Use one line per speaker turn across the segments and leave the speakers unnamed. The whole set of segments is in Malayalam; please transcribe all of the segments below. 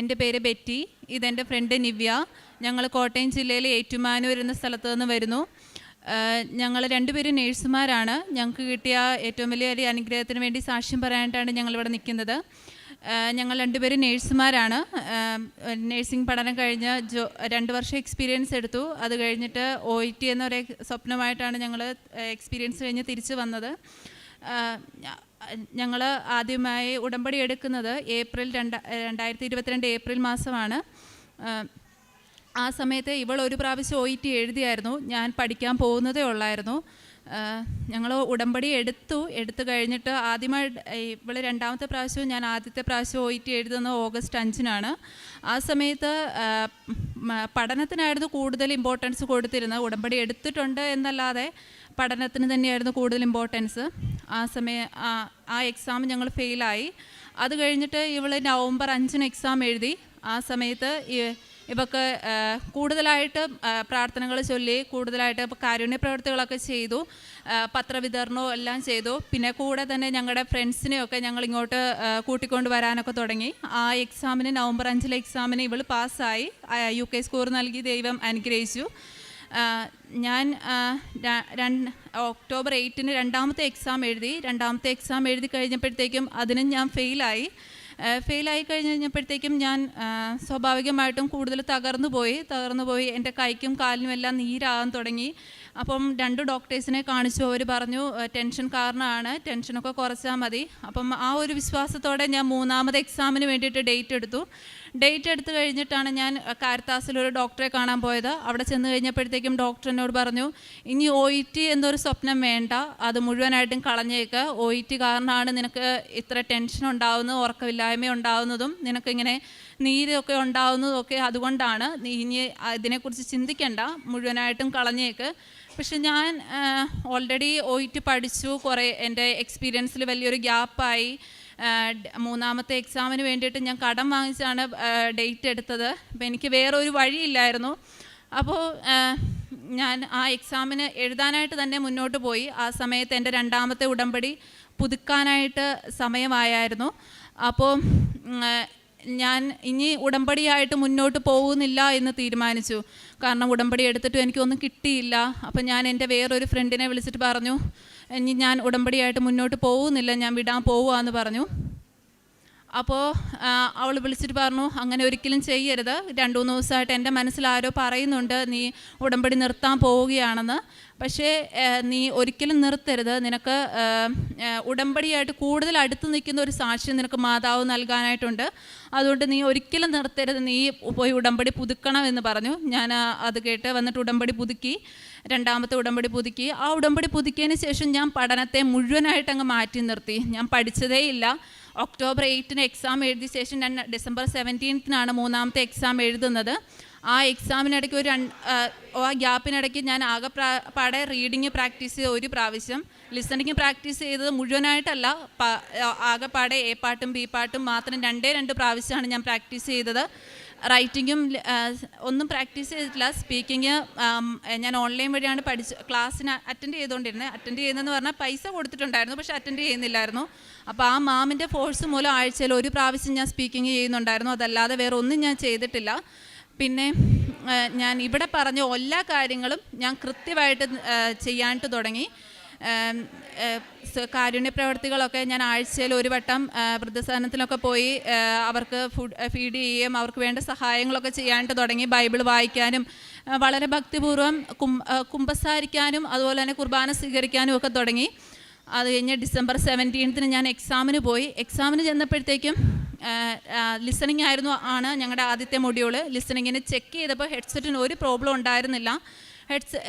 എന്റെ പേര് ബെറ്റി ഇതെന്റെ ഫ്രണ്ട് നിവ്യ. ഞങ്ങൾ കോട്ടയം ജില്ലയിലെ ഏറ്റുമാനൂർ എന്ന സ്ഥലത്ത് നിന്ന് വരുന്നു. ഞങ്ങൾ രണ്ടുപേരും നേഴ്സുമാരാണ്. ഞങ്ങൾക്ക് കിട്ടിയ ഏറ്റവും വലിയ ഒരു അനുഗ്രഹത്തിന് വേണ്ടി സാക്ഷ്യം പറയാനായിട്ടാണ് ഞങ്ങളിവിടെ നിൽക്കുന്നത്. ഞങ്ങൾ രണ്ടുപേരും നേഴ്സുമാരാണ്. നേഴ്സിംഗ് പഠനം കഴിഞ്ഞ് ജോ രണ്ട് വർഷം എക്സ്പീരിയൻസ് എടുത്തു. അത് കഴിഞ്ഞിട്ട് ഒ ഇ ടി എന്നൊരു സ്വപ്നമായിട്ടാണ് ഞങ്ങൾ എക്സ്പീരിയൻസ് കഴിഞ്ഞ് തിരിച്ചു വന്നത്. ഞങ്ങൾ ആദ്യമായി ഉടമ്പടി എടുക്കുന്നത് ഏപ്രിൽ രണ്ട രണ്ടായിരത്തി ഇരുപത്തിരണ്ട് ഏപ്രിൽ മാസമാണ്. ആ സമയത്ത് ഇവൾ ഒരു പ്രാവശ്യം ഒ ഇ ടി എഴുതിയായിരുന്നു. ഞാൻ പഠിക്കാൻ പോകുന്നതേ ഉള്ളായിരുന്നു. ഞങ്ങൾ ഉടമ്പടി എടുത്തു. എടുത്തു കഴിഞ്ഞിട്ട് ആദ്യമായി ഇവിടെ രണ്ടാമത്തെ പ്രാവശ്യവും ഞാൻ ആദ്യത്തെ പ്രാവശ്യം ഒ ഇ ടി എഴുതുന്നത് ഓഗസ്റ്റ് അഞ്ചിനാണ്. ആ സമയത്ത് പഠനത്തിനായിരുന്നു കൂടുതൽ ഇമ്പോർട്ടൻസ് കൊടുത്തിരുന്നത്. ഉടമ്പടി എടുത്തിട്ടുണ്ട് എന്നല്ലാതെ പഠനത്തിന് തന്നെയായിരുന്നു കൂടുതൽ ഇമ്പോർട്ടൻസ് ആ സമയ ആ എക്സാം ഞങ്ങൾ ഫെയിലായി അത് കഴിഞ്ഞിട്ട് ഇവൾ നവംബർ അഞ്ചിന് എക്സാം എഴുതി. ആ സമയത്ത് ഇവക്ക് കൂടുതലായിട്ട് പ്രാർത്ഥനകൾ ചൊല്ലി കൂടുതലായിട്ട് ഇപ്പോൾ കാരുണ്യ പ്രവർത്തികളൊക്കെ ചെയ്തു പത്രവിതരണവും എല്ലാം ചെയ്തു. പിന്നെ കൂടെ തന്നെ ഞങ്ങളുടെ ഫ്രണ്ട്സിനെയൊക്കെ ഞങ്ങൾ ഇങ്ങോട്ട് കൂട്ടിക്കൊണ്ട് വരാനൊക്കെ തുടങ്ങി. ആ എക്സാമിന് നവംബർ അഞ്ചിലെ എക്സാമിന് ഇവൾ പാസ്സായി. യു കെ സ്കോർ നൽകി ദൈവം അനുഗ്രഹിച്ചു. ഞാൻ ഒക്ടോബർ എയ്റ്റിന് രണ്ടാമത്തെ എക്സാം എഴുതി. രണ്ടാമത്തെ എക്സാം എഴുതി കഴിഞ്ഞപ്പോഴത്തേക്കും അതിനും ഞാൻ ഫെയിലായി ഫെയിലായി കഴിഞ്ഞ് കഴിഞ്ഞപ്പോഴത്തേക്കും ഞാൻ സ്വാഭാവികമായിട്ടും കൂടുതൽ തകർന്നു പോയി. തകർന്നു പോയി. എന്റെ കൈക്കും കാലിനും എല്ലാം നീരാകാൻ തുടങ്ങി. അപ്പം രണ്ട് ഡോക്ടേഴ്സിനെ കാണിച്ചു. അവർ പറഞ്ഞു ടെൻഷൻ കാരണമാണ്. ടെൻഷനൊക്കെ കുറച്ചാൽ മതി. അപ്പം ആ ഒരു വിശ്വാസത്തോടെ ഞാൻ മൂന്നാമത് എക്സാമിന് വേണ്ടിയിട്ട് ഡേറ്റ് എടുത്തു. ഡേറ്റ് എടുത്തു കഴിഞ്ഞിട്ടാണ് ഞാൻ കാരത്താസിൽ ഒരു ഡോക്ടറെ കാണാൻ പോയത്. അവിടെ ചെന്ന് കഴിഞ്ഞപ്പോഴത്തേക്കും ഡോക്ടർ എന്നോട് പറഞ്ഞു ഇനി ഒ ഇ ടി എന്നൊരു സ്വപ്നം വേണ്ട. അത് മുഴുവനായിട്ടും കളഞ്ഞേക്ക്. ഒ ഇ ടി കാരണമാണ് നിനക്ക് ഇത്ര ടെൻഷൻ ഉണ്ടാവുന്നതും ഉറക്കമില്ലായ്മ ഉണ്ടാവുന്നതും നിനക്കിങ്ങനെ നീരൊക്കെ ഉണ്ടാവുന്നതും ഒക്കെ അതുകൊണ്ടാണ്. നീ ഇനി ഇതിനെക്കുറിച്ച് ചിന്തിക്കണ്ട. മുഴുവനായിട്ടും കളഞ്ഞേക്ക്. പക്ഷെ ഞാൻ ഓൾറെഡി ഒ ഇ ടി പഠിച്ചു. കുറേ എന്റെ എക്സ്പീരിയൻസിൽ വലിയൊരു ഗ്യാപ്പായി മൂന്നാമത്തെ എക്സാമിന് വേണ്ടിയിട്ട് ഞാൻ കടം വാങ്ങിച്ചാണ് ഡേറ്റ് എടുത്തത്. അപ്പോൾ എനിക്ക് വേറെ ഒരു വഴിയില്ലായിരുന്നു അപ്പോൾ ഞാൻ ആ എക്സാമിന് എഴുതാനായിട്ട് തന്നെ മുന്നോട്ട് പോയി. ആ സമയത്ത് എന്റെ രണ്ടാമത്തെ ഉടമ്പടി പുതുക്കാനായിട്ട് സമയമായായിരുന്നു. അപ്പോൾ ഞാൻ ഇനി ഉടമ്പടിയായിട്ട് മുന്നോട്ട് പോകുന്നില്ല എന്ന് തീരുമാനിച്ചു. കാരണം ഉടമ്പടി എടുത്തിട്ടും എനിക്കൊന്നും കിട്ടിയില്ല. അപ്പം ഞാൻ എന്റെ വേറൊരു ഫ്രണ്ടിനെ വിളിച്ചിട്ട് പറഞ്ഞു ഇനി ഞാൻ ഉടമ്പടിയായിട്ട് മുന്നോട്ട് പോകുന്നില്ല ഞാൻ വിടാൻ പോവുകയെന്ന് പറഞ്ഞു. അപ്പോൾ അവൾ വിളിച്ചിട്ട് പറഞ്ഞു അങ്ങനെ ഒരിക്കലും ചെയ്യരുത്. രണ്ടു മൂന്ന് ദിവസമായിട്ട് എന്റെ മനസ്സിൽ ആരോ പറയുന്നുണ്ട്. നീ ഉടമ്പടി നിർത്താൻ പോവുകയാണെന്ന്. പക്ഷേ നീ ഒരിക്കലും നിർത്തരുത്. നിനക്ക് ഉടമ്പടിയായിട്ട് കൂടുതൽ അടുത്ത് നിൽക്കുന്ന ഒരു സാക്ഷ്യം നിനക്ക് മാതാവ് നൽകാനായിട്ടുണ്ട്. അതുകൊണ്ട് നീ ഒരിക്കലും നിർത്തരുത്. നീ പോയി ഉടമ്പടി പുതുക്കണം എന്ന് പറഞ്ഞു. ഞാൻ അത് കേട്ട് വന്നിട്ട് ഉടമ്പടി പുതുക്കി. രണ്ടാമത്തെ ഉടമ്പടി പുതുക്കി. ആ ഉടമ്പടി പുതുക്കിയതിന് ശേഷം ഞാൻ പഠനത്തെ മുഴുവനായിട്ട് അങ്ങ് മാറ്റി നിർത്തി. ഞാൻ പഠിച്ചതേ ഇല്ല. ഒക്ടോബർ എയ്റ്റിന് എക്സാം എഴുതിയ ശേഷം ഞാൻ ഡിസംബർ സെവന്റീൻത്തിനാണ് മൂന്നാമത്തെ എക്സാം എഴുതുന്നത്. ആ എക്സാമിനിടയ്ക്ക് ഒരു ആ, ഗ്യാപ്പിനിടയ്ക്ക് ഞാൻ ആകെ പാടെ റീഡിങ് പ്രാക്ടീസ് ചെയ്ത ഒരു പ്രാവശ്യം. ലിസണിങ് പ്രാക്ടീസ് ചെയ്തത് മുഴുവനായിട്ടല്ല ആകെ ആകെപ്പാടെ എ പാട്ടും ബി പാട്ടും മാത്രം രണ്ടേ രണ്ട് പ്രാവശ്യമാണ് ഞാൻ പ്രാക്ടീസ് ചെയ്തത്. റൈറ്റിങ്ങും ഒന്നും പ്രാക്ടീസ് ചെയ്തിട്ടില്ല. സ്പീക്കിങ് ഞാൻ ഓൺലൈൻ വഴിയാണ് പഠിച്ച് ക്ലാസ്സിന് അറ്റൻഡ് ചെയ്തുകൊണ്ടിരുന്നത് അറ്റൻഡ് ചെയ്യുന്നതെന്ന് പറഞ്ഞാൽ പൈസ കൊടുത്തിട്ടുണ്ടായിരുന്നു പക്ഷേ അറ്റൻഡ് ചെയ്യുന്നില്ലായിരുന്നു. അപ്പോൾ ആ മാമിന്റെ ഫോഴ്സ് മൂലം ആഴ്ചയിൽ ഒരു പ്രാവശ്യം ഞാൻ സ്പീക്കിംഗ് ചെയ്യുന്നുണ്ടായിരുന്നു. അതല്ലാതെ വേറെ ഒന്നും ഞാൻ ചെയ്തിട്ടില്ല. പിന്നെ ഞാൻ ഇവിടെ പറഞ്ഞ എല്ലാ കാര്യങ്ങളും ഞാൻ കൃത്യമായിട്ട് ചെയ്യാനായിട്ട് തുടങ്ങി. കാരുണ്യ പ്രവർത്തികളൊക്കെ ഞാൻ ആഴ്ചയിൽ ഒരു വട്ടം വൃദ്ധസദനത്തിലൊക്കെ പോയി അവർക്ക് ഫുഡ് ഫീഡ് ചെയ്യുകയും അവർക്ക് വേണ്ട സഹായങ്ങളൊക്കെ ചെയ്യാനായിട്ട് തുടങ്ങി ബൈബിൾ വായിക്കാനും വളരെ ഭക്തിപൂർവം കും കുമ്പസാരിക്കാനും അതുപോലെ തന്നെ കുർബാന സ്വീകരിക്കാനും ഒക്കെ തുടങ്ങി. അത് കഴിഞ്ഞ് ഡിസംബർ സെവന്റീൻത്തിന് ഞാൻ എക്സാമിന് പോയി. എക്സാമിന് ചെന്നപ്പോഴത്തേക്കും ലിസണിങ് ആയിരുന്നു ആണ് ഞങ്ങളുടെ ആദ്യത്തെ മൊഡ്യൂൾ ലിസണിങ്ങിന് ചെക്ക് ചെയ്തപ്പോൾ ഹെഡ്സെറ്റിന് ഒരു പ്രോബ്ലം ഉണ്ടായിരുന്നില്ല. ഹെഡ്സ്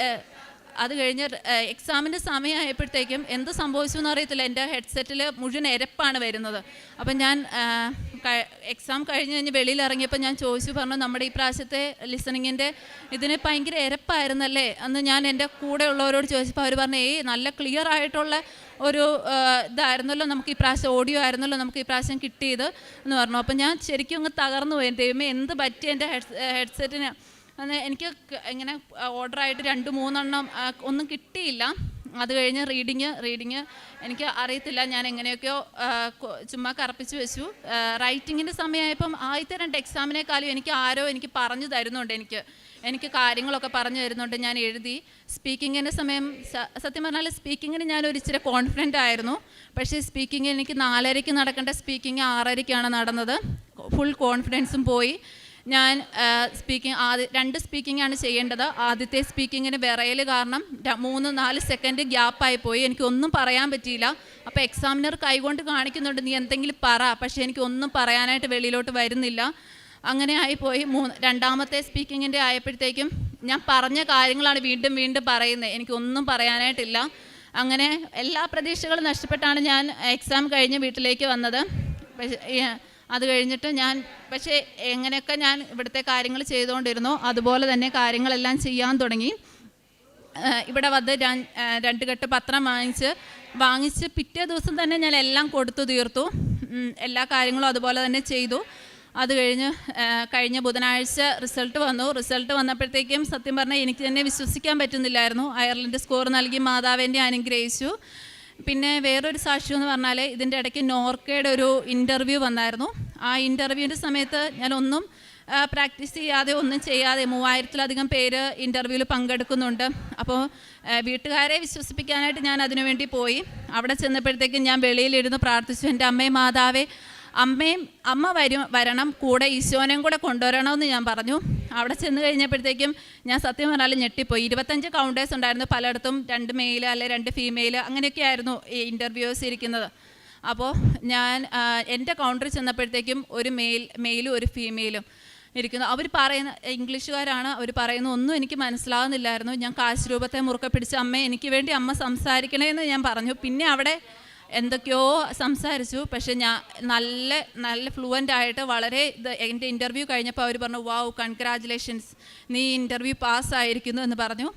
അത് കഴിഞ്ഞ് എക്സാമിന്റെ സമയമായപ്പോഴത്തേക്കും എന്ത് സംഭവിച്ചു എന്ന് അറിയത്തില്ല. എന്റെ ഹെഡ്സെറ്റിൽ മുഴുവൻ എരപ്പാണ് വരുന്നത്. അപ്പം ഞാൻ എക്സാം കഴിഞ്ഞ് കഴിഞ്ഞ് വെളിയിൽ ഇറങ്ങിയപ്പോൾ ഞാൻ ചോദിച്ചു പറഞ്ഞു നമ്മുടെ ഈ പ്രാവശ്യത്തെ ലിസണിങ്ങിന്റെ ഇതിന് ഭയങ്കര എരപ്പായിരുന്നല്ലേ? അന്ന് ഞാൻ എന്റെ കൂടെ ഉള്ളവരോട് ചോദിച്ചപ്പോൾ അവർ പറഞ്ഞു ഏയ് നല്ല ക്ലിയർ ആയിട്ടുള്ള ഒരു ഇതായിരുന്നല്ലോ നമുക്ക് ഈ പ്രാവശ്യം ഓഡിയോ ആയിരുന്നല്ലോ നമുക്ക് ഈ പ്രാവശ്യം കിട്ടിയത്. എന്ന് പറഞ്ഞു. അപ്പം ഞാൻ ശരിക്കും അങ്ങ് തകർന്നു പോയി ദൈവമേ എന്ത് പറ്റി എന്റെ ഹെഡ് ഹെഡ്സെറ്റിന് എനിക്ക് ഇങ്ങനെ ഓർഡർ ആയിട്ട് രണ്ട് മൂന്നെണ്ണം ഒന്നും കിട്ടിയില്ല. അത് കഴിഞ്ഞ് റീഡിങ് റീഡിങ് എനിക്ക് അറിയത്തില്ല. ഞാൻ എങ്ങനെയൊക്കെയോ ചുമ്മാ കറപ്പിച്ച് വെച്ചു. റൈറ്റിങ്ങിന്റെ സമയമായപ്പം ആദ്യത്തെ രണ്ട് എക്സാമിനേക്കാളും എനിക്ക് ആരോ എനിക്ക് പറഞ്ഞു തരുന്നുണ്ട് എനിക്ക്. എനിക്ക് കാര്യങ്ങളൊക്കെ പറഞ്ഞു തരുന്നുണ്ട് ഞാൻ എഴുതി. സ്പീക്കിങ്ങിന്റെ സമയം സത്യം പറഞ്ഞാൽ സ്പീക്കിങ്ങിന് ഞാൻ ഒരു ഇച്ചിരി കോൺഫിഡന്റ് ആയിരുന്നു. പക്ഷേ സ്പീക്കിംഗ് എനിക്ക് നാലരയ്ക്ക് നടക്കേണ്ട സ്പീക്കിംഗ് ആറരയ്ക്കാണ് നടന്നത്. ഫുൾ കോൺഫിഡൻസും പോയി. ഞാൻ സ്പീക്കിംഗ് ആദ്യ രണ്ട് സ്പീക്കിംഗ് ആണ് ചെയ്യേണ്ടത്. ആദ്യത്തെ സ്പീക്കിങ്ങിന് വിറയൽ കാരണം മൂന്ന് നാല് സെക്കൻഡ് ഗ്യാപ്പായി പോയി എനിക്കൊന്നും പറയാൻ പറ്റിയില്ല. അപ്പോൾ എക്സാമിനർ കൈകൊണ്ട് കാണിക്കുന്നുണ്ട് നീ എന്തെങ്കിലും പറ. പക്ഷേ എനിക്കൊന്നും പറയാനായിട്ട് വെളിയിലോട്ട് വരുന്നില്ല. അങ്ങനെ ആയിപ്പോയി. മൂന്ന് രണ്ടാമത്തെ സ്പീക്കിങ്ങിന്റെ ആയപ്പോഴത്തേക്കും ഞാൻ പറഞ്ഞ കാര്യങ്ങളാണ് വീണ്ടും വീണ്ടും പറയുന്നത്. എനിക്കൊന്നും പറയാനായിട്ടില്ല. അങ്ങനെ എല്ലാ പ്രതീക്ഷകളും നഷ്ടപ്പെട്ടാണ് ഞാൻ എക്സാം കഴിഞ്ഞ് വീട്ടിലേക്ക് വന്നത്. പക്ഷേ അത് കഴിഞ്ഞിട്ട് ഞാൻ പക്ഷേ എങ്ങനെയൊക്കെ ഞാൻ ഇവിടുത്തെ കാര്യങ്ങൾ ചെയ്തുകൊണ്ടിരുന്നു അതുപോലെ തന്നെ കാര്യങ്ങളെല്ലാം ചെയ്യാൻ തുടങ്ങി. ഇവിടെ വന്ന് രണ്ട് കെട്ട് പത്രം വാങ്ങിച്ച് വാങ്ങിച്ച് പിറ്റേ ദിവസം തന്നെ ഞാൻ എല്ലാം കൊടുത്തു തീർത്തു. എല്ലാ കാര്യങ്ങളും അതുപോലെ തന്നെ ചെയ്തു. അത് കഴിഞ്ഞ് കഴിഞ്ഞ ബുധനാഴ്ച റിസൾട്ട് വന്നു. റിസൾട്ട് വന്നപ്പോഴത്തേക്കും സത്യം പറഞ്ഞാൽ എനിക്ക് തന്നെ വിശ്വസിക്കാൻ പറ്റുന്നില്ലായിരുന്നു. അയർലൻഡ് സ്കോർ നൽകി മാതാവിന്റെ അനുഗ്രഹിച്ചു. പിന്നെ വേറൊരു സാക്ഷ്യം എന്ന് പറഞ്ഞാൽ ഇതിന്റെ ഇടയ്ക്ക് നോർക്കയുടെ ഒരു ഇന്റർവ്യൂ വന്നായിരുന്നു. ആ ഇന്റർവ്യൂവിന്റെ സമയത്ത് ഞാനൊന്നും പ്രാക്ടീസ് ചെയ്യാതെ ഒന്നും ചെയ്യാതെ മൂവായിരത്തിലധികം പേര് ഇന്റർവ്യൂവിൽ പങ്കെടുക്കുന്നുണ്ട്. അപ്പോൾ വീട്ടുകാരെ വിശ്വസിപ്പിക്കാനായിട്ട് ഞാൻ അതിനുവേണ്ടി പോയി. അവിടെ ചെന്നപ്പോഴത്തേക്കും ഞാൻ വെളിയിലിരുന്ന് പ്രാർത്ഥിച്ചു. എന്റെ അമ്മയും മാതാവേ അമ്മയും അമ്മ വരും വരണം കൂടെ ഈശോനെയും കൂടെ കൊണ്ടുവരണമെന്ന് ഞാൻ പറഞ്ഞു. അവിടെ ചെന്ന് കഴിഞ്ഞപ്പോഴത്തേക്കും ഞാൻ സത്യം പറഞ്ഞാൽ ഞെട്ടിപ്പോയി. ഇരുപത്തഞ്ച് കൗണ്ടേഴ്സ് ഉണ്ടായിരുന്നു പലയിടത്തും. രണ്ട് മെയിൽ അല്ലെ രണ്ട് ഫീമെയിൽ അങ്ങനെയൊക്കെ ആയിരുന്നു ഈ ഇന്റർവ്യൂസ് ഇരിക്കുന്നത്. അപ്പോൾ ഞാൻ എന്റെ കൗണ്ടറിൽ ചെന്നപ്പോഴത്തേക്കും ഒരു മെയിൽ മെയിലും ഒരു ഫീമെയിലും ഇരിക്കുന്നു. അവർ പറയുന്ന ഇംഗ്ലീഷുകാരാണ് അവർ പറയുന്ന ഒന്നും എനിക്ക് മനസ്സിലാകുന്നില്ലായിരുന്നു ഞാൻ കാശ് രൂപത്തെ മുറുക്കെ പിടിച്ച് അമ്മ എനിക്ക് വേണ്ടി അമ്മ സംസാരിക്കണേ എന്ന് ഞാൻ പറഞ്ഞു. പിന്നെ അവിടെ എന്തൊക്കെയോ സംസാരിച്ചു. പക്ഷെ ഞാൻ നല്ല നല്ല ഫ്ലുവന്റ് ആയിട്ട് വളരെ ഇത് എന്റെ ഇന്റർവ്യൂ കഴിഞ്ഞപ്പോൾ അവർ പറഞ്ഞു വാവ് കൺഗ്രാജുലേഷൻസ് നീ ഇന്റർവ്യൂ പാസ്സായിരിക്കുന്നു എന്ന് പറഞ്ഞു.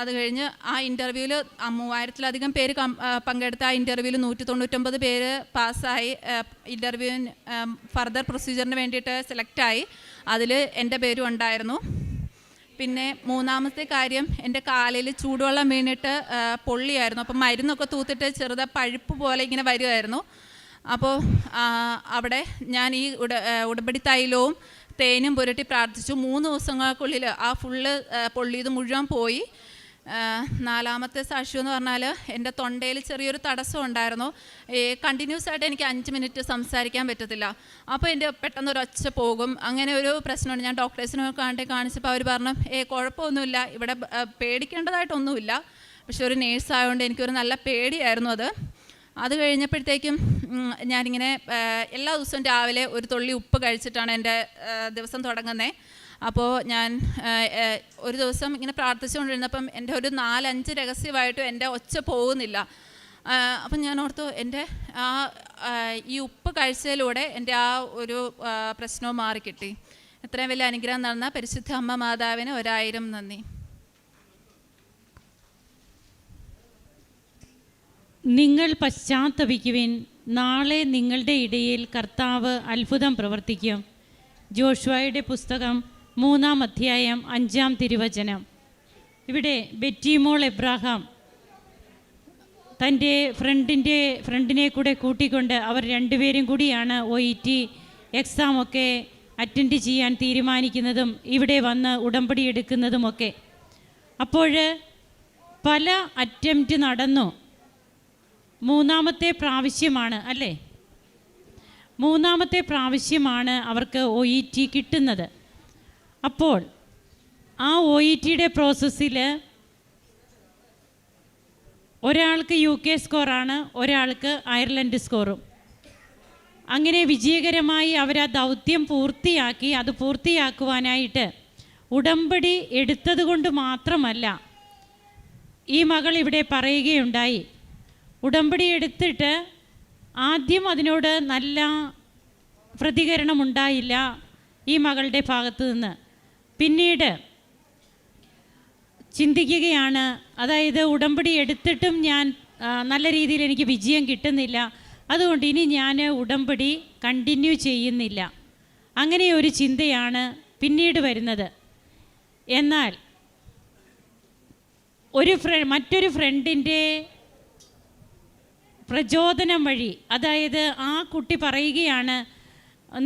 അത് കഴിഞ്ഞ് ആ ഇന്റർവ്യൂവിൽ മൂവായിരത്തിലധികം പേര് പങ്കെടുത്ത ആ ഇന്റർവ്യൂവിൽ നൂറ്റി തൊണ്ണൂറ്റൊമ്പത് പേര് പാസ്സായി. ഇന്റർവ്യൂവിന് ഫർദർ പ്രൊസീജിയറിന് വേണ്ടിയിട്ട് സെലക്റ്റായി അതിൽ എന്റെ പേരും ഉണ്ടായിരുന്നു. പിന്നെ മൂന്നാമത്തെ കാര്യം എന്റെ കാലിൽ ചൂടുവെള്ളം വീണിട്ട് പൊള്ളിയായിരുന്നു. അപ്പം മരുന്നൊക്കെ തൂത്തിട്ട് ചെറുത പഴുപ്പ് പോലെ ഇങ്ങനെ വരുമായിരുന്നു അപ്പോൾ അവിടെ ഞാൻ ഈ ഉട ഉടമ്പടി തൈലവും തേനും പുരട്ടി പ്രാർത്ഥിച്ചു. മൂന്ന് ദിവസങ്ങൾക്കുള്ളിൽ ആ ഫുള്ള് പൊള്ളിയത് മുഴുവൻ പോയി. നാലാമത്തെ സാക്ഷി എന്ന് പറഞ്ഞാൽ എന്റെ തൊണ്ടയിൽ ചെറിയൊരു തടസ്സം ഉണ്ടായിരുന്നു. കണ്ടിന്യൂസ് ആയിട്ട് എനിക്ക് അഞ്ച് മിനിറ്റ് സംസാരിക്കാൻ പറ്റത്തില്ല. അപ്പോൾ എന്റെ പെട്ടെന്ന് ഒരു ഒച്ച പോകും. അങ്ങനെ ഒരു പ്രശ്നമുണ്ട്. ഞാൻ ഡോക്ടേഴ്സിനെ കണ്ടി കാണിച്ചപ്പോൾ അവർ പറഞ്ഞു ഏ കുഴപ്പമൊന്നുമില്ല. ഇവിടെ പേടിക്കേണ്ടതായിട്ടൊന്നുമില്ല. പക്ഷെ ഒരു നേഴ്സ് ആയതുകൊണ്ട് എനിക്കൊരു നല്ല പേടിയായിരുന്നു അത്. അത് കഴിഞ്ഞപ്പോഴത്തേക്കും ഞാനിങ്ങനെ എല്ലാ ദിവസവും രാവിലെ ഒരു തുള്ളി ഉപ്പ് കഴിച്ചിട്ടാണ് എന്റെ ദിവസം തുടങ്ങുന്നത് അപ്പോൾ ഞാൻ ഒരു ദിവസം ഇങ്ങനെ പ്രാർത്ഥിച്ചുകൊണ്ടിരുന്നപ്പം എന്റെ ഒരു നാലഞ്ച് രഹസ്യമായിട്ടും എന്റെ ഒച്ച പോകുന്നില്ല. അപ്പം ഞാൻ ഓർത്തു എന്റെ ആ ഈ ഉപ്പ് കഴിച്ചതിലൂടെ എന്റെ ആ ഒരു പ്രശ്നവും മാറിക്കിട്ടി. എത്രയും വലിയ അനുഗ്രഹം നടന്ന പരിശുദ്ധ അമ്മ മാതാവിന് ഒരായിരം നന്ദി.
നിങ്ങൾ പശ്ചാത്തപിക്കുവിൻ. നാളെ നിങ്ങളുടെ ഇടയിൽ കർത്താവ് അത്ഭുതം പ്രവർത്തിക്കും. ജോഷുവയുടെ പുസ്തകം മൂന്നാം അധ്യായം അഞ്ചാം തിരുവചനം. ഇവിടെ ബെറ്റിമോൾ എബ്രാഹാം തന്റെ ഫ്രണ്ടിന്റെ ഫ്രണ്ടിനെ കൂടെ കൂട്ടിക്കൊണ്ട് അവർ രണ്ടുപേരും കൂടിയാണ് ഒ ഇ ടി എക്സാമൊക്കെ അറ്റൻഡ് ചെയ്യാൻ തീരുമാനിക്കുന്നതും ഇവിടെ വന്ന് ഉടമ്പടി എടുക്കുന്നതുമൊക്കെ അപ്പോൾ പല അറ്റംപ്റ്റ് നടന്നു. മൂന്നാമത്തെ പ്രാവശ്യമാണ് അല്ലേ? മൂന്നാമത്തെ പ്രാവശ്യമാണ് അവർക്ക് ഒ ഇ ടി കിട്ടുന്നത്. അപ്പോൾ ആ ഒ ഇ ടിയുടെ പ്രോസസ്സിൽ ഒരാൾക്ക് യു കെ സ്കോറാണ് ഒരാൾക്ക് അയർലൻഡ് സ്കോറും അങ്ങനെ വിജയകരമായി അവർ ആ ദൗത്യം പൂർത്തിയാക്കി അത് പൂർത്തിയാക്കുവാനായിട്ട് ഉടമ്പടി എടുത്തത് കൊണ്ട് മാത്രമല്ല ഈ മകൾ ഇവിടെ പറയുകയുണ്ടായി. ഉടമ്പടി എടുത്തിട്ട് ആദ്യം അതിനോട് നല്ല പ്രതികരണമുണ്ടായില്ല ഈ മകളുടെ ഭാഗത്തു നിന്ന്. പിന്നീട് ചിന്തിക്കുകയാണ് അതായത് ഉടമ്പടി എടുത്തിട്ടും ഞാൻ നല്ല രീതിയിൽ എനിക്ക് വിജയം കിട്ടുന്നില്ല. അതുകൊണ്ട് ഇനി ഞാൻ ഉടമ്പടി കണ്ടിന്യൂ ചെയ്യുന്നില്ല. അങ്ങനെ ഒരു ചിന്തയാണ് പിന്നീട് വരുന്നത്. എന്നാൽ ഒരു ഫ്ര മറ്റൊരു ഫ്രണ്ടിന്റെ പ്രചോദനം വഴി അതായത് ആ കുട്ടി പറയുകയാണ്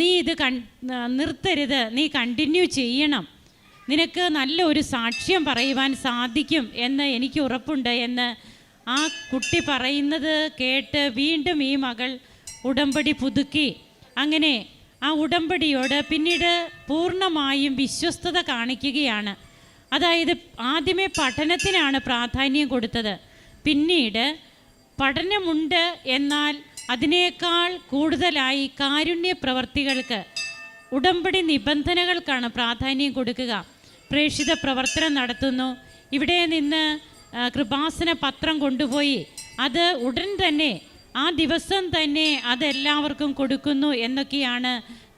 നീ ഇത് കൺ നിർത്തരുത്. നീ കണ്ടിന്യൂ ചെയ്യണം. നിനക്ക് നല്ല ഒരു സാക്ഷ്യം പറയുവാൻ സാധിക്കും എന്ന് എനിക്ക് ഉറപ്പുണ്ട് എന്ന് ആ കുട്ടി പറയുന്നത് കേട്ട് വീണ്ടും ഈ മകൾ ഉടമ്പടി പുതുക്കി. അങ്ങനെ ആ ഉടമ്പടിയോട് പിന്നീട് പൂർണമായും വിശ്വസ്തത കാണിക്കുകയാണ്. അതായത് ആദ്യമേ പഠനത്തിനാണ് പ്രാധാന്യം കൊടുത്തത്. പിന്നീട് പഠനമുണ്ട് എന്നാൽ അതിനേക്കാൾ കൂടുതലായി കാരുണ്യ പ്രവർത്തികൾക്ക് ഉടമ്പടി നിബന്ധനകൾക്കാണ് പ്രാധാന്യം കൊടുക്കുക. പ്രേക്ഷിത പ്രവർത്തനം നടത്തുന്നു. ഇവിടെ നിന്ന് കൃപാസന പത്രം കൊണ്ടുപോയി. അത് ഉടൻ തന്നെ ആ ദിവസം തന്നെ അതെല്ലാവർക്കും കൊടുക്കുന്നു എന്നൊക്കെയാണ്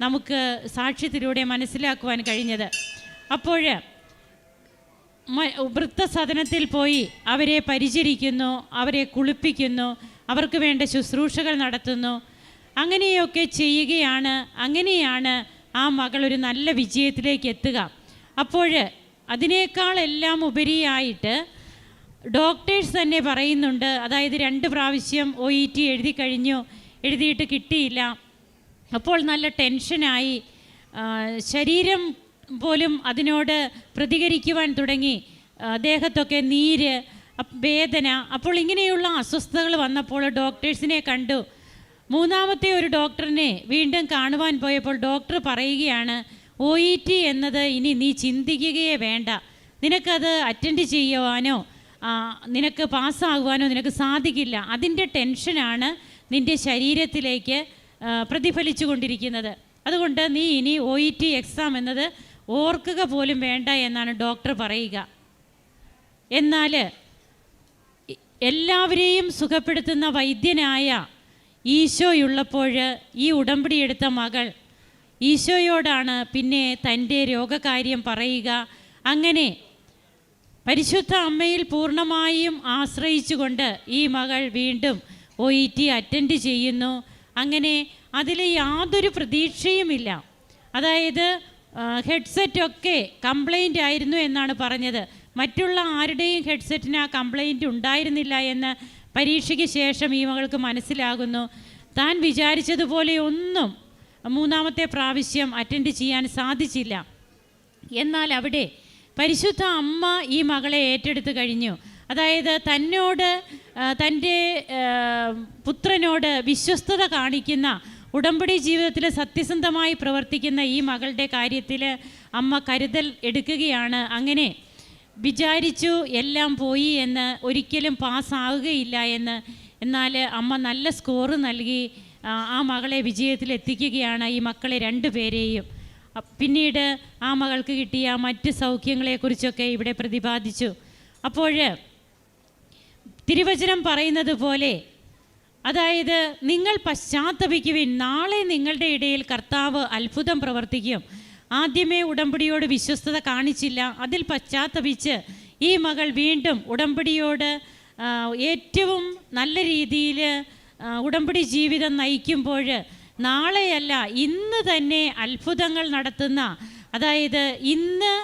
നമുക്ക് സാക്ഷ്യത്തിലൂടെ മനസ്സിലാക്കുവാൻ കഴിഞ്ഞത്. അപ്പോൾ വൃത്തസദനത്തിൽ പോയി അവരെ പരിചരിക്കുന്നു അവരെ കുളിപ്പിക്കുന്നു അവർക്ക് വേണ്ട ശുശ്രൂഷകൾ നടത്തുന്നു. അങ്ങനെയൊക്കെ ചെയ്യുകയാണ് അങ്ങനെയാണ് ആ മകൾ ഒരു നല്ല വിജയത്തിലേക്ക് എത്തുക. അപ്പോൾ അതിനേക്കാൾ എല്ലാം ഉപരിയായിട്ട് ഡോക്ടേഴ്സ് തന്നെ പറയുന്നുണ്ട്. അതായത് രണ്ട് പ്രാവശ്യം ഒ ഇ ടി എഴുതി കഴിഞ്ഞു. എഴുതിയിട്ട് കിട്ടിയില്ല. അപ്പോൾ നല്ല ടെൻഷനായി ശരീരം പോലും അതിനോട് പ്രതികരിക്കുവാൻ തുടങ്ങി. ദേഹത്തൊക്കെ നീര് വേദന. അപ്പോൾ ഇങ്ങനെയുള്ള അസ്വസ്ഥതകൾ വന്നപ്പോൾ ഡോക്ടേഴ്സിനെ കണ്ടു. മൂന്നാമത്തെ ഒരു ഡോക്ടറിനെ വീണ്ടും കാണുവാൻ പോയപ്പോൾ ഡോക്ടർ പറയുകയാണ് ഒ ഇ ടി എന്നത് ഇനി നീ ചിന്തിക്കുകയേ വേണ്ട. നിനക്കത് അറ്റൻഡ് ചെയ്യുവാനോ നിനക്ക് പാസ്സാകുവാനോ നിനക്ക് സാധിക്കില്ല. അതിന്റെ ടെൻഷനാണ് നിന്റെ ശരീരത്തിലേക്ക് പ്രതിഫലിച്ചു കൊണ്ടിരിക്കുന്നത് അതുകൊണ്ട് നീ ഇനി ഒ ഇ ടി എക്സാം എന്നത് ഓർക്കുക പോലും വേണ്ട എന്നാണ് ഡോക്ടർ പറയുക. എന്നാൽ എല്ലാവരെയും സുഖപ്പെടുത്തുന്ന വൈദ്യനായ ഈശോയുള്ളപ്പോൾ ഈ ഉടമ്പടിയെടുത്ത മകൾ ഈശോയോടാണ് പിന്നെ തന്റെ രോഗകാര്യം പറയുക. അങ്ങനെ പരിശുദ്ധ അമ്മയിൽ പൂർണമായും ആശ്രയിച്ചുകൊണ്ട് ഈ മകൾ വീണ്ടും ഒ ഇ ടി അറ്റൻഡ് ചെയ്യുന്നു. അങ്ങനെ അതിൽ യാതൊരു പ്രതീക്ഷയുമില്ല. അതായത് ഹെഡ്സെറ്റൊക്കെ കംപ്ലൈന്റ് ആയിരുന്നു എന്നാണ് പറഞ്ഞത്. മറ്റുള്ള ആരുടെയും ഹെഡ്സെറ്റിന് ആ കംപ്ലൈന്റ് ഉണ്ടായിരുന്നില്ല എന്ന് പരീക്ഷയ്ക്ക് ശേഷം ഈ മകൾക്ക് മനസ്സിലാകുന്നു. താൻ വിചാരിച്ചതുപോലെ ഒന്നും മൂന്നാമത്തെ പ്രാവശ്യം അറ്റൻഡ് ചെയ്യാൻ സാധിച്ചില്ല. എന്നാൽ അവിടെ പരിശുദ്ധ അമ്മ ഈ മകളെ ഏറ്റെടുത്ത് കഴിഞ്ഞു. അതായത് തന്നോട് തന്റെ പുത്രനോട് വിശ്വസ്തത കാണിക്കുന്ന ഉടമ്പടി ജീവിതത്തിൽ സത്യസന്ധമായി പ്രവർത്തിക്കുന്ന ഈ മകളുടെ കാര്യത്തിൽ അമ്മ കരുതൽ എടുക്കുകയാണ്. അങ്ങനെ വിചാരിച്ചു എല്ലാം പോയി എന്ന് ഒരിക്കലും പാസ്സാവുകയില്ല എന്ന്. എന്നാൽ അമ്മ നല്ല സ്കോറ് നൽകി. ആ, മകളെ വിജയത്തിലെത്തിക്കുകയാണ് ഈ മക്കളെ രണ്ടുപേരെയും പിന്നീട് ആ മകൾക്ക് കിട്ടിയ മറ്റ് സൗഖ്യങ്ങളെക്കുറിച്ചൊക്കെ ഇവിടെ പ്രതിപാദിച്ചു. അപ്പോൾ തിരുവചനം പറയുന്നത് പോലെ അതായത് നിങ്ങൾ പശ്ചാത്തപിക്കുവിൻ നാളെ നിങ്ങളുടെ ഇടയിൽ കർത്താവ് അത്ഭുതം പ്രവർത്തിക്കും. ആദ്യമേ ഉടമ്പടിയോട് വിശ്വസ്തത കാണിച്ചില്ല. അതിൽ പശ്ചാത്തപിച്ച് ഈ മകൾ വീണ്ടും ഉടമ്പടിയോട് ഏറ്റവും നല്ല രീതിയിൽ ഉടമ്പടി ജീവിതം നയിക്കുമ്പോൾ നാളെയല്ല ഇന്ന് തന്നെ അത്ഭുതങ്ങൾ നടത്തുന്ന അതായത് ഇന്ന്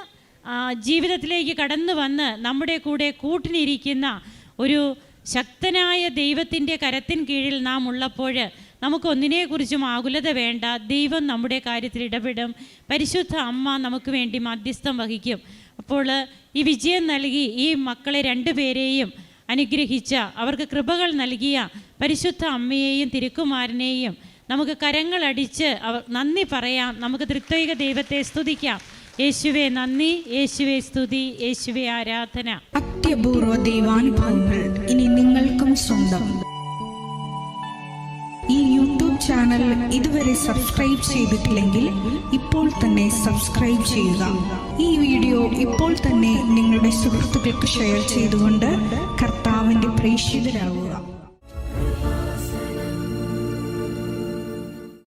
ജീവിതത്തിലേക്ക് കടന്നു വന്ന് നമ്മുടെ കൂടെ കൂട്ടിനിരിക്കുന്ന ഒരു ശക്തനായ ദൈവത്തിന്റെ കരത്തിൻ കീഴിൽ നാം ഉള്ളപ്പോൾ നമുക്കൊന്നിനെക്കുറിച്ചും ആകുലത വേണ്ട. ദൈവം നമ്മുടെ കാര്യത്തിൽ ഇടപെടും. പരിശുദ്ധ അമ്മ നമുക്ക് വേണ്ടി മധ്യസ്ഥം വഹിക്കും. അപ്പോൾ ഈ വിജയം നൽകി ഈ മക്കളെ രണ്ടുപേരെയും അനുഗ്രഹിച്ച അവർക്ക് കൃപകൾ നൽകിയ പരിശുദ്ധ അമ്മയെയും തിരുക്കുമാരനെയും നമുക്ക് കരങ്ങളടിച്ച് അവർ നന്ദി പറയാം. നമുക്ക് തൃത്വൈക ദൈവത്തെ സ്തുതിക്കാം. യേശുവെ നന്ദി. യേശുവെ സ്തുതി. യേശുവെ ആരാധന.
അത്യപൂർവ ദൈവാനുഭവങ്ങൾ ഇനി നിങ്ങൾക്കും സ്വന്തം. ഈ യൂട്യൂബ് ചാനൽ ഇതുവരെ സബ്സ്ക്രൈബ് ചെയ്തിട്ടില്ലെങ്കിൽ ഇപ്പോൾ തന്നെ സബ്സ്ക്രൈബ് ചെയ്യുക. ഈ വീഡിയോ ഇപ്പോൾ തന്നെ നിങ്ങളുടെ സുഹൃത്തുക്കൾക്ക് ഷെയർ ചെയ്തുകൊണ്ട് പ്രേക്ഷിതരാകുക